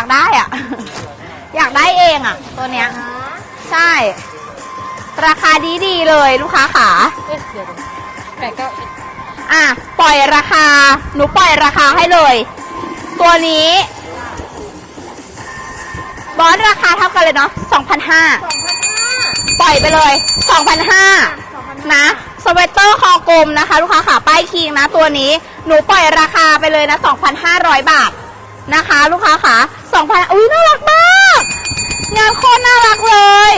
ากได้อะอยากได้เองอะตัวเนี้ย ใช่ ราคาดีดีๆเลยลูกค้าขา เอ๊ะเดี๋ยวแปดเก้าอะ ปล่อยราคา หนูปล่อยราคาให้เลย ตัวนี้ บอสราคาเท่ากันเลยเนาะ2,500 ปล่อยไปเลย2,500นะ สเวตเตอร์คอกลมนะคะ ลูกค้าขาป้ายคิงนะ ตัวนี้ หนูปล่อยราคาไปเลยนะ2,500 บาทนะคะ ลูกค้าขา 2,000อุ้ยน่ารักมาก งานโคตรน่ารักเลย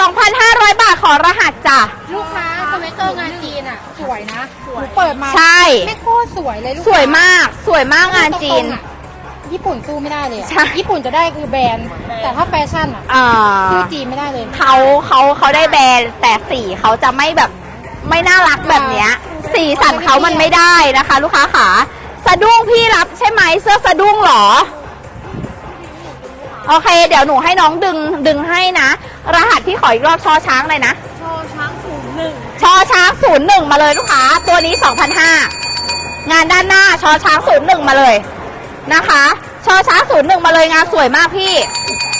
2,500 บาทขอรหัสจ้ะ ลูกค้าสเวตเตอร์งานจีนอะ สวยนะหนูเปิดมาใช่ ไม่โคตรสวยเลยลูกสวยมาก สวยมากงานจีน ตรงๆอะญี่ปุ่นสู้ไม่ได้เลยอะใช่ ญี่ปุ่นจะได้คือแบรนด์ แต่ถ้าแฟชั่นอะอ่าชื่อจีนไม่ได้เลย เขาเขาเขาได้แบรนด์แต่สีเขาจะไม่แบบไม่น่ารักแบบเนี้ย สีสันเขามันไม่ได้นะคะ ลูกค้าขาสะดุ้งพี่รับใช่ไหมเสื้อสะดุ้งเหรอ โอเค เดี๋ยวหนูให้น้องดึงดึงให้นะ รหัสพี่ขออีกรอบชอช้างเลยนะ โชว์ช้างศูนย์หนึ่งชอช้างศูนย์หนึ่งมาเลยลูกค้า ตัวนี้สองพันห้างานด้านหน้าชอช้างศูนย์หนึ่งมาเลยนะคะชอช้างศูนย์หนึ่งมาเลยงานสวยมากพี่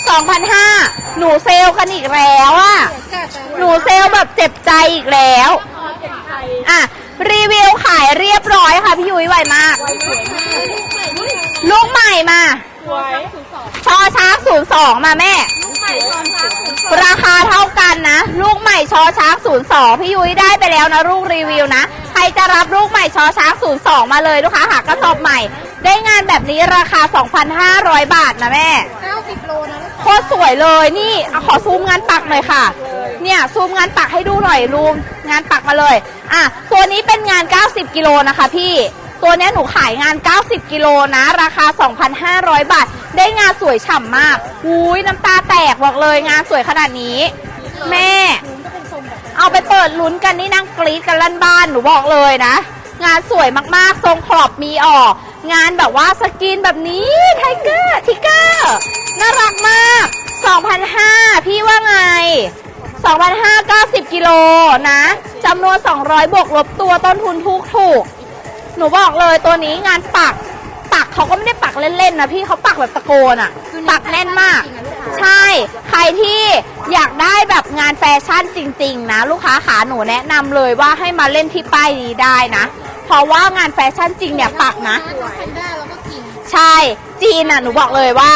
สองพันห้าหนูเซลลกันอีกแล้วอะหนูเซลลแบบเจ็บใจอีกแล้วอะ รีวิวขายเรียบร้อยค่ะพี่ยุ้ยไวมากลูกใหม่มา สวย ชอช้างศูนย์สองมาแม่ ราคาเท่ากันนะ ลูกใหม่ชอช้างศูนย์สองพี่ยุ้ยได้ไปแล้วนะลูกรีวิวนะ ใครจะรับลูกใหม่ชอช้างศูนย์สองมาเลยลูกค้าหากระสอบใหม่ ได้งานแบบนี้ราคา 2,500 บาทนะแม่เก้าสิบโลนะลูกโคตรสวยเลยนี่เอาขอซูมงานปักหน่อยค่ะ เนี่ยซูมงานปักให้ดูหน่อยรูมงานปักมาเลย อะตัวนี้เป็นงาน 90 กิโลนะคะพี่ ตัวเนี้ยหนูขายงาน 90 กิโลนะ ราคา 2,500 บาท ได้งานสวยฉ่ำมากอุ้ยน้ำตาแตกบอกเลยงานสวยขนาดนี้ แม่ เอาไปเปิดลุ้นกันนี่นั่งกรี๊ดกันลั่นบ้านหนูบอกเลยนะ งานสวยมากๆ ทรงขอบมีออก งานแบบว่าสกรีนแบบนี้ไทเกอร์ทิกเกอร์น่ารักมาก 2,500 พี่ว่าไง2,590 กิโลนะจำนวน 200 บวกลบตัวต้นทุนถูกถูก หนูบอกเลยตัวนี้งานปัก ปักเขาก็ไม่ได้ปักเล่นๆนะพี่เขาปักแบบตะโกนอะปักแน่นมาก ใช่ ใครที่อยากได้แบบงานแฟชั่นจริง ๆ นะ ลูกค้าขาหนูแนะนำเลยว่าให้มาเล่นที่ป้ายนี้ได้นะ เพราะว่างานแฟชั่นจริงเนี่ยปักนะทั้งแพนด้าแล้วก็กิงใช่จีนอะหนูบอกเลยว่า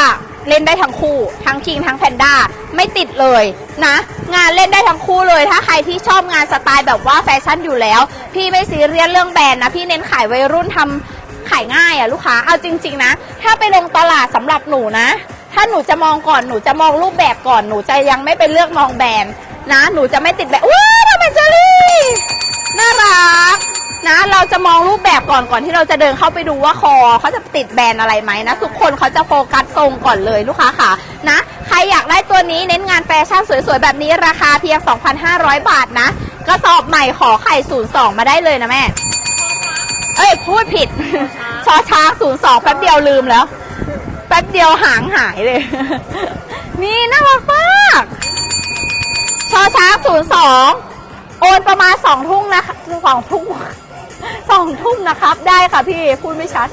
เล่นได้ทั้งคู่ ทั้งคิงทั้งแพนด้าไม่ติดเลยนะ งานเล่นได้ทั้งคู่เลย ถ้าใครที่ชอบงานสไตล์แบบว่าแฟชั่นอยู่แล้ว พี่ไม่ซีเรียสเรื่องแบรนด์นะ พี่เน้นขายวัยรุ่นทำขายง่ายอะลูกค้าเอาจริง ๆ นะ ถ้าไปลงตลาดสำหรับหนูนะ ถ้าหนูจะมองก่อนหนูจะมองรูปแบบก่อนหนูจะยังไม่ไปเลือกมองแบรนด์นะ หนูจะไม่ติดแบบว้าวทำไมเจอรี่น่ารัก นะเราจะมองรูปแบบก่อนก่อนที่เราจะเดินเข้าไปดูว่าคอเขาจะติดแบรนด์อะไรไหมนะทุกคนเขาจะโฟกัสทรงก่อนเลยลูกค้าค่ะนะ ใครอยากได้ตัวนี้เน้นงานแฟชั่นสวยๆ แบบนี้ราคาเพียง 2,500 บาทนะกระสอบใหม่ขอไข่02 มาได้เลยนะแม่ เอ้ยพูดผิด ชอช้าง02 แป๊บเดียวลืมแล้ว แป๊บเดียวหางหายเลย นี่น่ารักมากชอช้าง02 โอนประมาณสองทุ่งนะคะสองทุ่ง สองทุ่มนะครับ ได้ค่ะพี่พูดไม่ชัด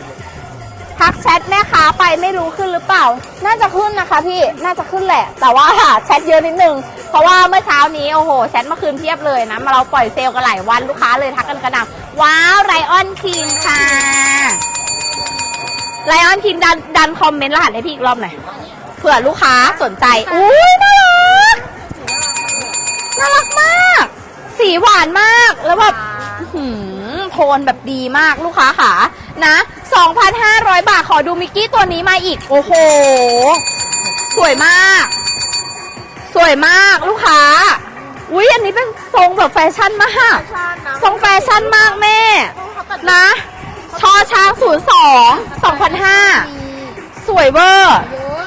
ทักแชทแม่ค้าไปไม่รู้ขึ้นหรือเปล่า น่าจะขึ้นนะคะพี่น่าจะขึ้นแหละ แต่ว่าแชทเยอะนิดนึง เพราะว่าเมื่อเช้านี้ โอ้โห แชทเมื่อคืนเพียบเลยนะ มาเราปล่อยเซลล์กันหลายวันลูกค้าเลยทักกันกระหน่ำว้าวไรออนคิงค่ะไรออนคิงดันดันคอมเมนต์รหัสให้พี่อีกรอบหน่อยเผื่อลูกค้าสนใจอุ้ยน่ารักน่ารักมาก สีหวานมากแล้วแบบ นแบบดีมากลูกค้าขานะ 2,500 บาทขอดูมิกกี้ตัวนี้มาอีก โอ้โห สวยมาก สวยมากลูกค้า อุ้ยอันนี้เป็นทรงแบบแฟชั่นมาก ทรงแฟชั่นมากแม่ นะชอช้าง02 2,500สวยเวอร์เยอะ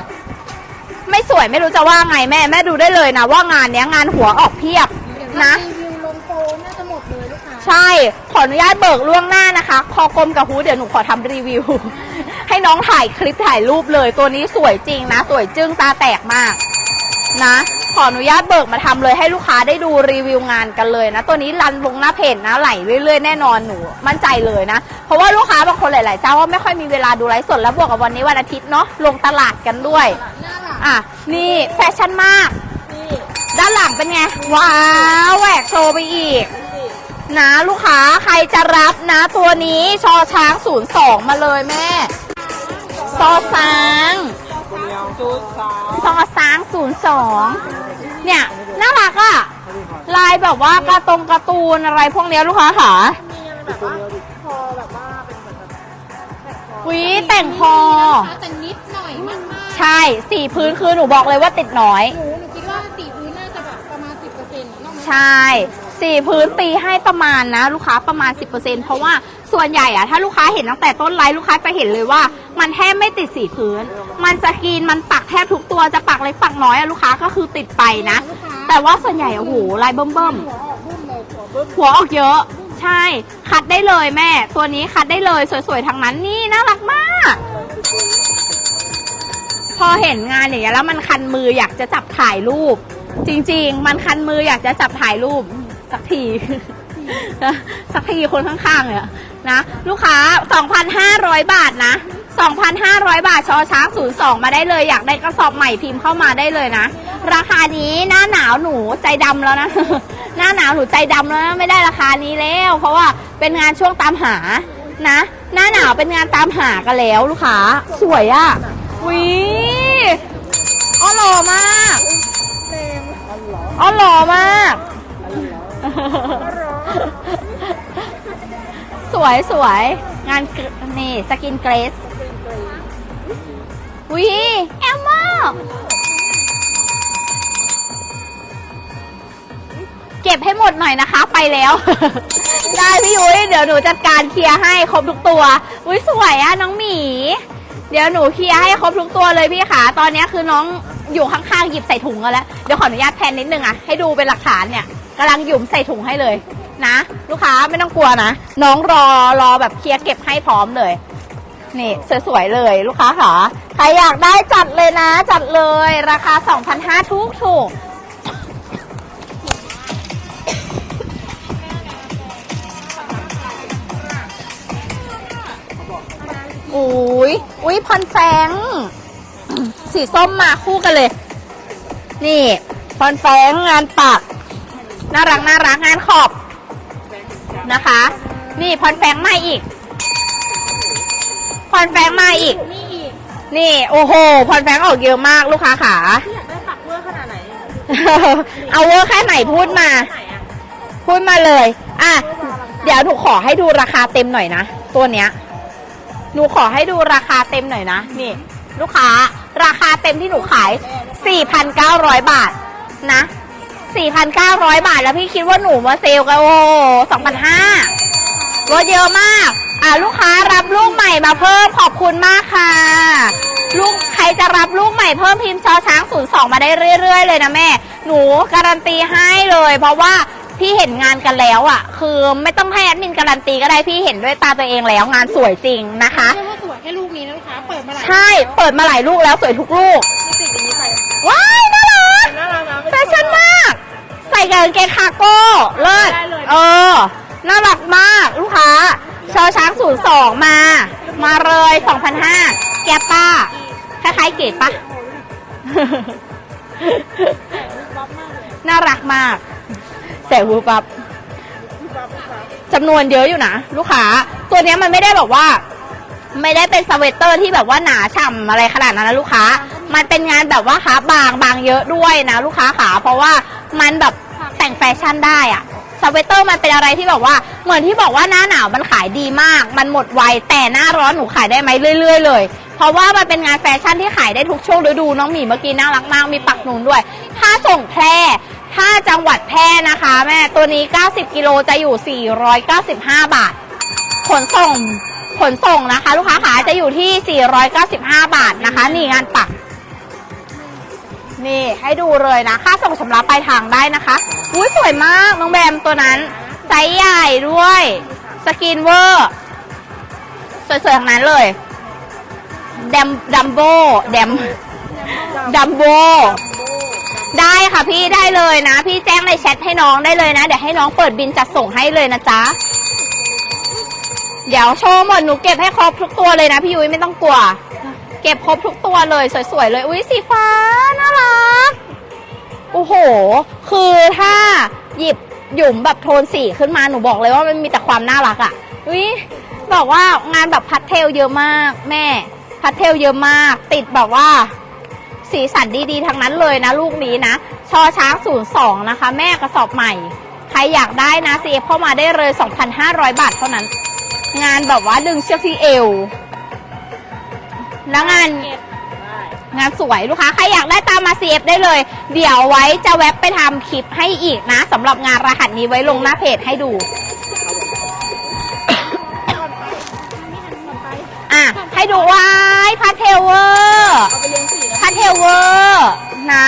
ไม่สวยไม่รู้จะว่าไงแม่ แม่ดูได้เลยนะว่างานเนี้ยงานหัวออกเพียบนะ ใช่ ขออนุญาตเบิกล่วงหน้านะคะ คอกลมกับฮูดเดี๋ยวหนูขอทำรีวิว ให้น้องถ่ายคลิปถ่ายรูปเลย ตัวนี้สวยจริงนะ สวยจึ้งตาแตกมาก นะ ขออนุญาตเบิกมาทำเลยให้ลูกค้าได้ดูรีวิวงานกันเลยนะ ตัวนี้รันลงหน้าเพจนะไหลเรื่อยๆแน่นอนหนูมั่นใจเลยนะ เพราะว่าลูกค้าบางคนหลายๆเจ้าว่าไม่ค่อยมีเวลาดูไลฟ์สดแล้วบวกกับวันนี้วันอาทิตย์เนาะลงตลาดกันด้วย น่ารักอะ นี่แฟชั่นมาก นี่ด้านหลังเป็นไง ว้าวแหวกโชว์ไปอีก นะลูกค้าใครจะรับนะตัวนี้ชอช้าง02มาเลยแม่ซอช้างซอช้าง02เนี่ยน่ารักอะลายแบบว่าการะตรงการ์ตูนอะไรพวกเนี้ยลูกค้าค่ะมีแบบว่าคอแบบว่าเป็นแบบแบบวิแต่งคอแต่นิดหน่อยมากมากใช่สีพื้นคือหนูบอกเลยว่าติดน้อยหนูหนูคิดว่าสีพื้นน่าจะแบบประมาณสิบเปอร์เซ็นต์ใช่ สี่พื้นตีให้ประมาณนะ ลูกค้าประมาณ 10%เพราะว่าส่วนใหญ่อะถ้าลูกค้าเห็นตั้งแต่ต้นไลฟ์ลูกค้าจะเห็นเลยว่า มันแทบไม่ติดสีพื้น มันสกรีนมันปักแทบทุกตัวจะปักเล็กปักน้อยอะลูกค้าก็คือติดไปนะ แต่ว่าส่วนใหญ่โอ้โหลายเบิ่มเบิ่มหัวออกบุ้มเลยหัวบุ้มๆหัวออกเยอะ ใช่ คัดได้เลยแม่ ตัวนี้คัดได้เลยสวยๆทั้งนั้นนี่น่ารักมาก พอเห็นงานอย่างเงี้ยแล้วมันคันมืออยากจะจับถ่ายรูป จริง ๆ มันคันมืออยากจะจับถ่ายรูป สักที สักทีคนข้างๆเนี่ยนะ ลูกค้า 2,500 บาทนะ 2,500 บาทชอช้าง 02 มาได้เลย อยากได้กระสอบใหม่พิมพ์เข้ามาได้เลยนะ ราคานี้หน้าหนาวหนูใจดำแล้วนะ หน้าหนาวหนูใจดำแล้วนะไม่ได้ราคานี้แล้ว เพราะว่าเป็นงานช่วงตามหานะ หน้าหนาวเป็นงานตามหากันแล้วลูกค้า สวยอะ่ะวิอ๋อหล่อมากอ๋อหล่อมาก สวยสวยงานนี่สกินเกรสวิแอมเมอร์เก็บให้หมดหน่อยนะคะ ไปแล้ว ได้พี่ยุ้ยเดี๋ยวหนูจัดการเคลียร์ให้ครบทุกตัวอุ้ยสวยอะน้องหมี เดี๋ยวหนูเคลียร์ให้ครบทุกตัวเลยพี่ขาตอนนี้คือน้อง อยู่ข้างๆหยิบใส่ถุงกันแล้ว เดี๋ยวขออนุญาตแพนนิดนึงอะให้ดูเป็นหลักฐานเนี่ยกำลังหยุมใส่ถุงให้เลยนะ ลูกค้าไม่ต้องกลัวนะ น้องรอรอแบบเคลียร์เก็บให้พร้อมเลย นี่สวยๆเลยลูกค้าค่ะใครอยากได้จัดเลยนะ จัดเลยราคา 2,500ทุกถูกอุ้ยอุ้ยพรแฟง สีส้มมาคู่กันเลย นี่พรแฟงงานปัก น่ารักน่ารักงานขอบนะคะ นี่พรแฟงมาอีกพรแฟงมาอีก นี่อีกนี่โอ้โหพรแฟงออกเยอะมากลูกค้าขาอยากได้ปักเวอร์ขนาดไหนเอาเวอร์แค่ไหนพูดมา พูดมาเลย อะ เดี๋ยวหนูขอให้ดูราคาเต็มหน่อยนะ ตัวเนี้ยหนูขอให้ดูราคาเต็มหน่อยนะ นี่ ลูกค้า ราคาเต็มที่หนูขาย 4,900 บาทนะ 4,900 บาทแล้วพี่คิดว่าหนูมาเซลกันโอ้2,500ลดเยอะมาก อะลูกค้ารับลูกใหม่มาเพิ่มขอบคุณมากค่ะลูกใครจะรับลูกใหม่เพิ่มพิมพ์ชอช้าง 02 มาได้เรื่อย ๆ เลยนะแม่ หนูการันตีให้เลย เพราะว่าพี่เห็นงานกันแล้วอะ คือไม่ต้องให้แอดมินการันตีก็ได้พี่เห็นด้วยตาตัวเองแล้วงานสวยจริงนะคะ เรียกว่าสวยแค่ลูกนี้นะลูกค้า เปิดมาหลายใช่เปิดมาหลายลูกแล้วสวยทุกลูกที่ติดอย่างนี้ไปว้ายน่ารักน่ารักนะแฟชั่นมาก ใส่กับกางเกงคาร์โก้เลิศได้เลย เออ น่ารักมากลูกค้า ชอช้าง 02 มา มาเลย2,500แกปป้า คล้ายๆเกดปะน่ารักมาก แต่วูปับจำนวนเยอะอยู่นะ ลูกค้า ตัวเนี้ยมันไม่ได้แบบว่า ไม่ได้เป็นสเวตเตอร์ที่แบบว่าหนาฉ่ำอะไรขนาดนั้นนะลูกค้า มันเป็นงานแบบว่าขาบางบางเยอะด้วยนะลูกค้าขาเพราะว่ามันแบบแต่งแฟชั่นได้อะสเวตเตอร์มันเป็นอะไรที่แบบว่า เหมือนที่บอกว่าหน้าหนาวมันขายดีมาก มันหมดไวแต่หน้าร้อนหนูขายได้ไหมเรื่อย ๆ เลย เพราะว่ามันเป็นงานแฟชั่นที่ขายได้ทุกช่วงฤดูน้องหมีเมื่อกี้น่ารักมากมีปักหนุนด้วยถ้าส่งแพร่ถ้าจังหวัดแพร่นะคะแม่ตัวนี้ 90 กิโลจะอยู่ 495 บาท ขนส่ง ขนส่งนะคะ ลูกค้าขาจะอยู่ที่ 495 บาทนะคะ นี่งานปัก นี่ให้ดูเลยนะ ค่าส่งชำระปลายทางได้นะคะ อุ้ยสวยมากน้องแบมตัวนั้นไซส์ใหญ่ด้วย สกินเวอร์ สวยๆทั้งนั้นเลยแดมดัมโบแดมดัมโบได้ค่ะพี่ได้เลยนะ พี่แจ้งในแชทให้น้องได้เลยนะ เดี๋ยวให้น้องเปิดบินจัดส่งให้เลยนะจ๊ะ เดี๋ยวโชว์หมดหนูเก็บให้ครบทุกตัวเลยนะพี่ยุ้ยไม่ต้องกลัว เก็บครบทุกตัวเลยสวยๆเลยอุ้ยสีฟ้าน่ารักโอ้โห คือถ้าหยิบหยุมแบบโทนสีขึ้นมาหนูบอกเลยว่ามันมีแต่ความน่ารักอะ่ะอุ้ยบอกว่างานแบบพัดเทลเยอะมากแม่ พัดเทลเยอะมาก ติดแบบว่า สีสันดีๆทั้งนั้นเลยนะ ลูกนี้นะชอช้าง 02 นะคะ แม่กระสอบใหม่ ใครอยากได้นะ CF เข้ามาได้เลย 2,500 บาทเท่านั้น งานแบบว่าดึงเชือกที่เอว แล้วงาน งานสวยลูกค้า ใครอยากได้ตามมา CF ได้เลย เดี๋ยวไว้จะแว็บไปทำคลิปให้อีกนะสำหรับงานรหัสนี้ไว้ลงหน้าเพจให้ดู อะ ให้ดูไว้พาเทเวอร์เอาไปเลี้ยงสีนะพาเทเวอร์นะ